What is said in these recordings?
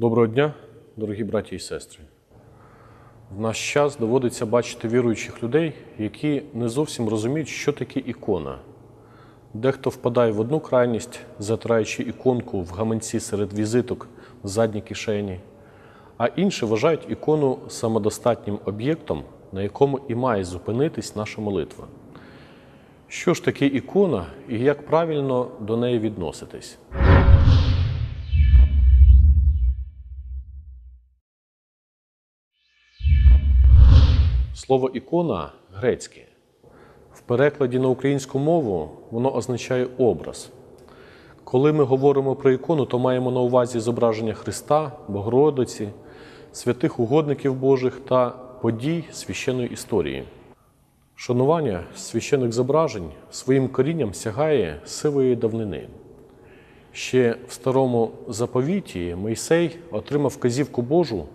Доброго дня, дорогі браті і сестри. В наш час доводиться бачити віруючих людей, які не зовсім розуміють, що таке ікона. Дехто впадає в одну крайність, затираючи іконку в гаманці серед візиток в задній кишені, а інші вважають ікону самодостатнім об'єктом, на якому і має зупинитись наша молитва. Що ж таке ікона і як правильно до неї відноситись? Слово ікона грецьке. В перекладі на українську мову воно означає образ. Коли ми говоримо про ікону, то маємо на увазі зображення Христа, Богородиці, святих угодників Божих та подій священної історії. Шанування священних зображень своїм корінням сягає сивої давнини. Ще в старому заповіті Мойсей отримав вказівку Божу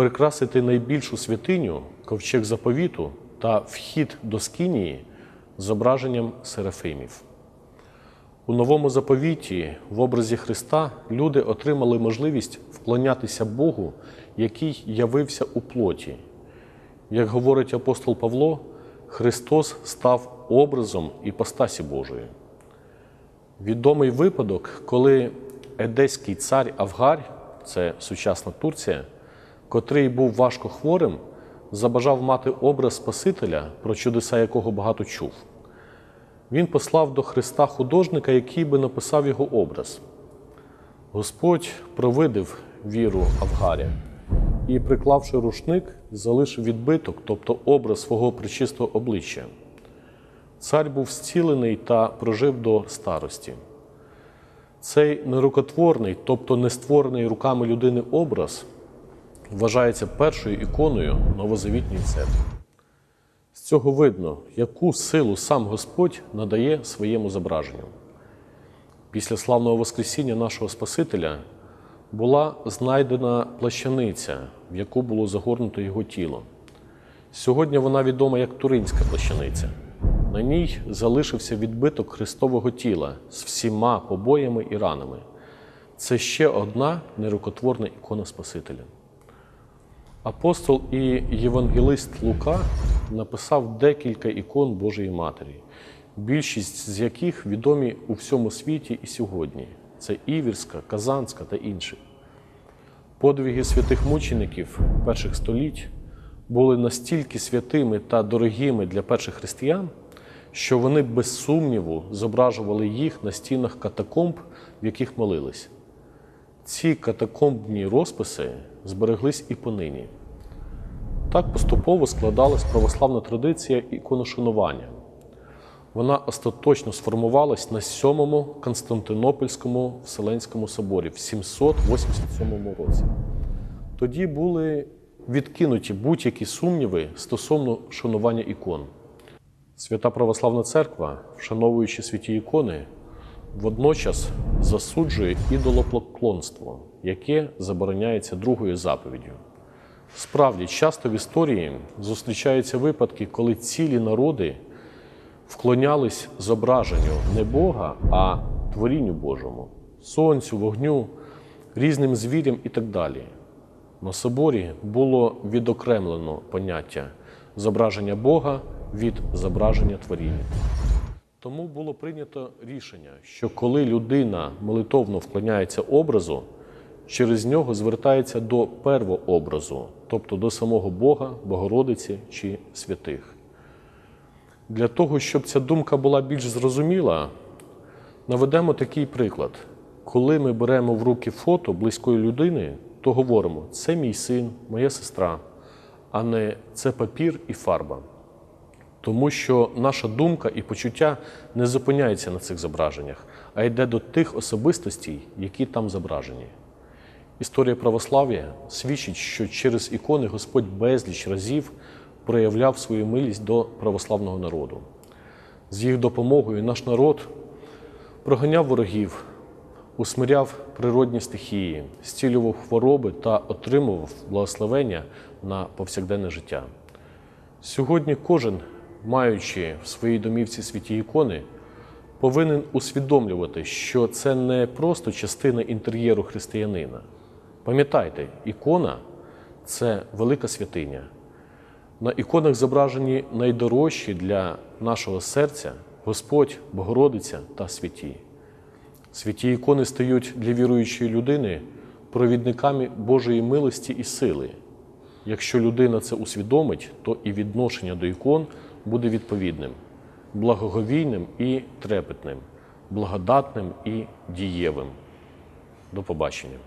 прикрасити найбільшу святиню, ковчег заповіту та вхід до Скинії зображенням серафимів. У новому заповіті, в образі Христа, люди отримали можливість вклонятися Богу, який явився у плоті. Як говорить апостол Павло, Христос став образом іпостасі Божої. Відомий випадок, коли едеський цар Авгарь, це сучасна Турція, котрий був важко хворим, забажав мати образ Спасителя, про чудеса якого багато чув. Він послав до Христа художника, який би написав його образ. Господь провидив віру Авгаря і, приклавши рушник, залишив відбиток, тобто образ свого причистого обличчя. Цар був зцілений та прожив до старості. Цей нерукотворний, тобто не створений руками людини образ, вважається першою іконою новозавітньої церкви. З цього видно, яку силу сам Господь надає своєму зображенню. Після славного Воскресіння нашого Спасителя була знайдена плащаниця, в яку було загорнуто його тіло. Сьогодні вона відома як Туринська плащаниця. На ній залишився відбиток Христового тіла з всіма побоями і ранами. Це ще одна нерукотворна ікона Спасителя. Апостол і євангелист Лука написав декілька ікон Божої Матері, більшість з яких відомі у всьому світі і сьогодні. Це Івірська, Казанська та інші. Подвиги святих мучеників перших століть були настільки святими та дорогими для перших християн, що вони без сумніву зображували їх на стінах катакомб, в яких молились. Ці катакомбні розписи збереглись і понині. Так поступово складалась православна традиція іконошанування. Вона остаточно сформувалась на сьомому Константинопольському Вселенському соборі в 787 році. Тоді були відкинуті будь-які сумніви стосовно шанування ікон. Свята Православна Церква, вшановуючи святі ікони, водночас засуджує ідолопоклонство, яке забороняється другою заповіддю. Справді, часто в історії зустрічаються випадки, коли цілі народи вклонялись зображенню не Бога, а творінню Божому, сонцю, вогню, різним звірям і так далі. На соборі було відокремлено поняття зображення Бога від зображення творіння. Тому було прийнято рішення, що коли людина молитовно вклоняється образу, через нього звертається до первообразу, тобто до самого Бога, Богородиці чи святих. Для того, щоб ця думка була більш зрозуміла, наведемо такий приклад. Коли ми беремо в руки фото близької людини, то говоримо, це мій син, моя сестра, а не це папір і фарба. Тому що наша думка і почуття не зупиняються на цих зображеннях, а йде до тих особистостей, які там зображені. Історія православ'я свідчить, що через ікони Господь безліч разів проявляв свою милість до православного народу. З їх допомогою наш народ проганяв ворогів, усмиряв природні стихії, зцілював хвороби та отримував благословення на повсякденне життя. Сьогодні кожен, маючи в своїй домівці святі ікони, повинен усвідомлювати, що це не просто частина інтер'єру християнина. Пам'ятайте, ікона це велика святиня. На іконах зображені найдорожчі для нашого серця Господь, Богородиця та святі. Святі ікони стають для віруючої людини провідниками Божої милості і сили. Якщо людина це усвідомить, то і відношення до ікон буде відповідним, благоговійним і трепетним, благодатним і дієвим. До побачення.